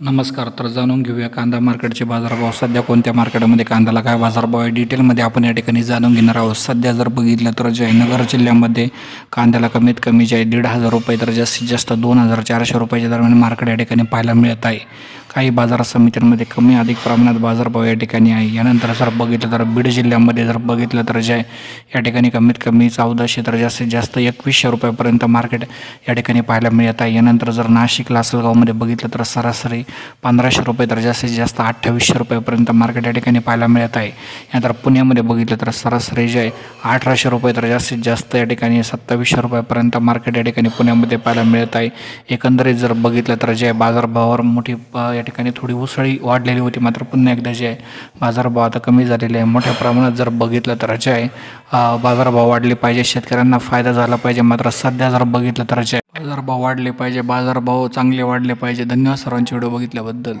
नमस्कार तर जाणून घेऊया कांदा मार्केटचे बाजारभाव. सध्या कोणत्या मार्केटमध्ये कांद्याला काय बाजारभाव आहे? डिटेलमध्ये आपण या ठिकाणी जाणून घेणार आहोत. सध्या जर बघितलं तर जयनगर नगर जिल्ह्यामध्ये कांद्याला कमीत कमी जे आहे दीड हजार रुपये तर जास्तीत जास्त दोन हजार चारशे रुपयाच्या दरम्यान मार्केट या ठिकाणी पाहायला मिळत आहे. काही बाजार समित्यांमध्ये कमी अधिक प्रमाणात बाजारभाव या ठिकाणी आहे. यानंतर जर बघितलं तर बीड जिल्ह्यामध्ये जर बघितलं तर जे आहे या ठिकाणी कमीत कमी चौदाशे तर जास्तीत जास्त एकवीसशे रुपयापर्यंत मार्केट या ठिकाणी पाहायला मिळत आहे. यानंतर जर नाशिक लासलगावमध्ये बघितलं तर सरासरी पंधराशे रुपये तर जास्तीत जास्त अठ्ठावीसशे रुपयापर्यंत मार्केट या ठिकाणी पाहायला मिळत आहे. यानंतर पुण्यामध्ये बघितलं तर सरासरी जे आहे अठराशे रुपये तर जास्तीत जास्त या ठिकाणी सत्तावीसशे रुपयापर्यंत मार्केट या ठिकाणी पुण्यामध्ये पाहायला मिळत आहे. एकंदरीत जर बघितलं तर जे आहे बाजारभावावर मोठी या ठिकाणी थोडी उसळी वाढलेली होती मात्र पुन्हा एकदा जे आहे बाजारभाव आता कमी झालेले आहे. मोठ्या प्रमाणात जर बघितलं तर जे आहे बाजारभाव वाढले पाहिजे शेतकऱ्यांना फायदा झाला पाहिजे मात्र सध्या जर बघितलं तर जे आहे, बाजारभाव वाढले पाहिजे बाजारभाव चांगले वाढले पाहिजे. धन्यवाद सर्वांचे व्हिडिओ बघितल्याबद्दल.